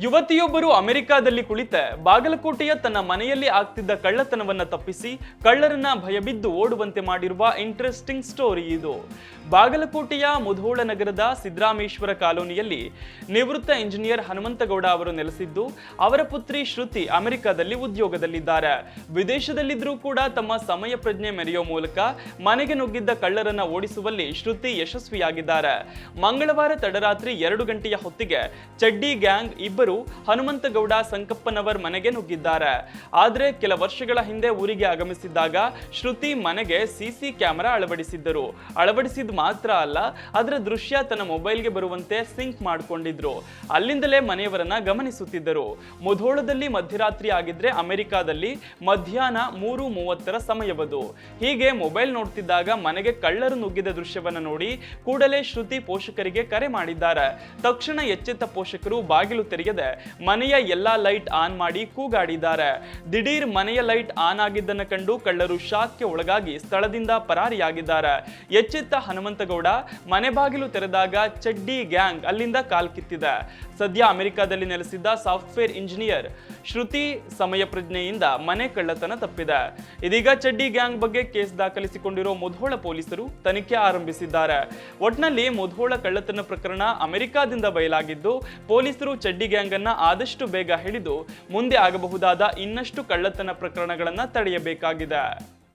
ಯುವತಿಯೊಬ್ಬರು ಅಮೆರಿಕಾದಲ್ಲಿ ಕುಳಿತ ಬಾಗಲಕೋಟೆಯ ತನ್ನ ಮನೆಯಲ್ಲಿ ಆಗ್ತಿದ್ದ ಕಳ್ಳತನವನ್ನ ತಪ್ಪಿಸಿ ಕಳ್ಳರನ್ನ ಭಯಬಿದ್ದು ಓಡುವಂತೆ ಮಾಡಿರುವ ಇಂಟ್ರೆಸ್ಟಿಂಗ್ ಸ್ಟೋರಿ ಇದು. ಬಾಗಲಕೋಟೆಯ ಮುಧೋಳ ನಗರದ ಸಿದ್ದರಾಮೇಶ್ವರ ಕಾಲೋನಿಯಲ್ಲಿ ನಿವೃತ್ತ ಇಂಜಿನಿಯರ್ ಹನುಮಂತಗೌಡ ಅವರು ನೆಲೆಸಿದ್ದು, ಅವರ ಪುತ್ರಿ ಶ್ರುತಿ ಅಮೆರಿಕಾದಲ್ಲಿ ಉದ್ಯೋಗದಲ್ಲಿದ್ದಾರೆ. ವಿದೇಶದಲ್ಲಿದ್ದರೂ ಕೂಡ ತಮ್ಮ ಸಮಯ ಪ್ರಜ್ಞೆ ಮೆರೆಯೋ ಮೂಲಕ ಮನೆಗೆ ನುಗ್ಗಿದ್ದ ಕಳ್ಳರನ್ನ ಓಡಿಸುವಲ್ಲಿ ಶ್ರುತಿ ಯಶಸ್ವಿಯಾಗಿದ್ದಾರೆ. ಮಂಗಳವಾರ ತಡರಾತ್ರಿ ಎರಡು ಗಂಟೆಯ ಹೊತ್ತಿಗೆ ಚಡ್ಡಿ ಗ್ಯಾಂಗ್ ಇಬ್ಬರು ಹನುಮಂತಗೌಡ ಸಂಕಪ್ಪನವರ್ ಮನೆಗೆ ನುಗ್ಗಿದ್ದಾರೆ. ಆದರೆ ಕೆಲ ವರ್ಷಗಳ ಹಿಂದೆ ಊರಿಗೆ ಆಗಮಿಸಿದ್ದಾಗ ಶ್ರುತಿ ಮನೆಗೆ ಸಿಸಿ ಕ್ಯಾಮೆರಾ ಅಳವಡಿಸಿದ್ದರು. ಅಳವಡಿಸಿದ ಮಾತ್ರ ಅಲ್ಲ ಅದರ ದೃಶ್ಯ ತನ್ನ ಮೊಬೈಲ್ಗೆ ಬರುವಂತೆ ಸಿಂಕ್ ಮಾಡಿಕೊಂಡಿದ್ರು. ಅಲ್ಲಿಂದಲೇ ಮನೆಯವರನ್ನ ಗಮನಿಸುತ್ತಿದ್ದರು. ಮುಧೋಳದಲ್ಲಿ ಮಧ್ಯರಾತ್ರಿ ಆಗಿದ್ರೆ ಅಮೆರಿಕಾದಲ್ಲಿ ಮಧ್ಯಾಹ್ನ ಮೂರು ಮೂವತ್ತರ ಸಮಯವದು. ಹೀಗೆ ಮೊಬೈಲ್ ನೋಡ್ತಿದ್ದಾಗ ಮನೆಗೆ ಕಳ್ಳರು ನುಗ್ಗಿದ ದೃಶ್ಯವನ್ನ ನೋಡಿ ಕೂಡಲೇ ಶ್ರುತಿ ಪೋಷಕರಿಗೆ ಕರೆ ಮಾಡಿದ್ದಾರೆ. ತಕ್ಷಣ ಎಚ್ಚೆತ್ತ ಪೋಷಕರು ಬಾಗಿಲು ಮನೆಯ ಎಲ್ಲಾ ಲೈಟ್ ಆನ್ ಮಾಡಿ ಕೂಗಾಡಿದ್ದಾರೆ. ದಿಢೀರ್ ಮನೆಯ ಲೈಟ್ ಆನ್ ಆಗಿದ್ದನ್ನು ಕಂಡು ಕಳ್ಳರು ಶಾಕ್ಗೆ ಒಳಗಾಗಿ ಸ್ಥಳದಿಂದ ಪರಾರಿಯಾಗಿದ್ದಾರೆ. ಎಚ್ಚೆತ್ತ ಹನುಮಂತಗೌಡ ಮನೆ ಬಾಗಿಲು ತೆರೆದಾಗ ಚಡ್ಡಿ ಗ್ಯಾಂಗ್ ಅಲ್ಲಿಂದ ಕಾಲ್ ಕಿತ್ತಿದೆ. ಸದ್ಯ ಅಮೆರಿಕಾದಲ್ಲಿ ನೆಲೆಸಿದ್ದ ಸಾಫ್ಟ್ವೇರ್ ಇಂಜಿನಿಯರ್ ಶ್ರುತಿ ಸಮಯ ಪ್ರಜ್ಞೆಯಿಂದ ಮನೆ ಕಳ್ಳತನ ತಪ್ಪಿದೆ. ಇದೀಗ ಚಡ್ಡಿ ಗ್ಯಾಂಗ್ ಬಗ್ಗೆ ಕೇಸ್ ದಾಖಲಿಸಿಕೊಂಡಿರೋ ಮುಧೋಳ ಪೊಲೀಸರು ತನಿಖೆ ಆರಂಭಿಸಿದ್ದಾರೆ. ಒಟ್ನಲ್ಲಿ ಮುಧೋಳ ಕಳ್ಳತನ ಪ್ರಕರಣ ಅಮೆರಿಕಾದಿಂದ ಬಯಲಾಗಿದ್ದು, ಪೊಲೀಸರು ಚಡ್ಡಿ ಗ್ಯಾಂಗ್ ಅನ್ನ ಆದಷ್ಟು ಬೇಗ ಹಿಡಿದು ಮುಂದೆ ಆಗಬಹುದಾದ ಇನ್ನಷ್ಟು ಕಳ್ಳತನ ಪ್ರಕರಣಗಳನ್ನು ತಡೆಯಬೇಕಾಗಿದೆ.